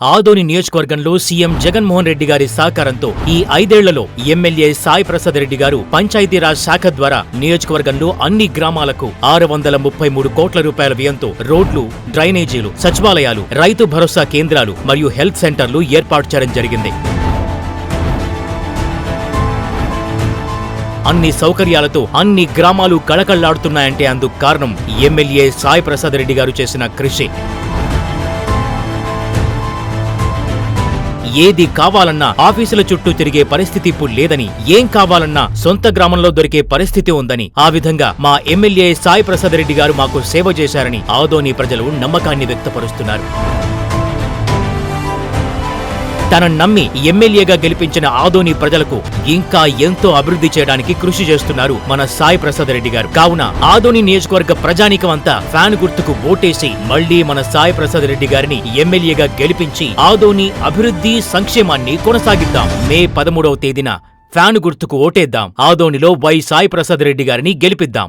ఆదోని నియోజకవర్గంలో సీఎం జగన్మోహన్ రెడ్డి గారి సహకారంతో ఈ ఐదేళ్ళలో ఎమ్మెల్యే సాయి ప్రసాద్ రెడ్డి గారు పంచాయతీరాజ్ శాఖ ద్వారా నియోజకవర్గంలో అన్ని గ్రామాలకు ఆరు వందల ముప్పై మూడు కోట్ల రూపాయల వ్యయంతో రోడ్లు డ్రైనేజీలు సచివాలయాలు రైతు భరోసా కేంద్రాలు మరియు హెల్త్ సెంటర్లు ఏర్పాటు చేయడం జరిగింది. అన్ని సౌకర్యాలతో అన్ని గ్రామాలు కళకళ్ళాడుతున్నాయంటే అందుకు కారణం ఎమ్మెల్యే సాయి ప్రసాద్ రెడ్డి గారు చేసిన కృషి. ఏది కావాలన్నా ఆఫీసుల చుట్టూ తిరిగే పరిస్థితి ఇప్పుడు లేదని ఏం కావాలన్నా సొంత గ్రామంలో దొరికే పరిస్థితి ఉందని. ఆ విధంగా మా ఎమ్మెల్యే సాయి ప్రసాద్ రెడ్డి గారు మాకు సేవ చేశారని ఆదోని ప్రజలు నమ్మకాన్ని వ్యక్తపరుస్తున్నారు. తనను నమ్మి ఎమ్మెల్యేగా గెలిపించిన ఆదోని ప్రజలకు ఇంకా ఎంతో అభివృద్ధి చేయడానికి కృషి చేస్తున్నారు మన సాయి ప్రసాద్ రెడ్డి గారు. కావున ఆదోని నియోజకవర్గ ప్రజానికమంతా అంతా ఫ్యాన్ గుర్తుకు ఓటేసి మళ్ళీ మన సాయి ప్రసాద్ రెడ్డి గారిని ఎమ్మెల్యేగా గెలిపించి ఆదోని అభివృద్ధి సంక్షేమాన్ని కొనసాగిద్దాం. మే పదమూడవ తేదీన ఫ్యాన్ గుర్తుకు ఓటేద్దాం. ఆదోనిలో వై సాయి ప్రసాద్ రెడ్డి గారిని గెలిపిద్దాం.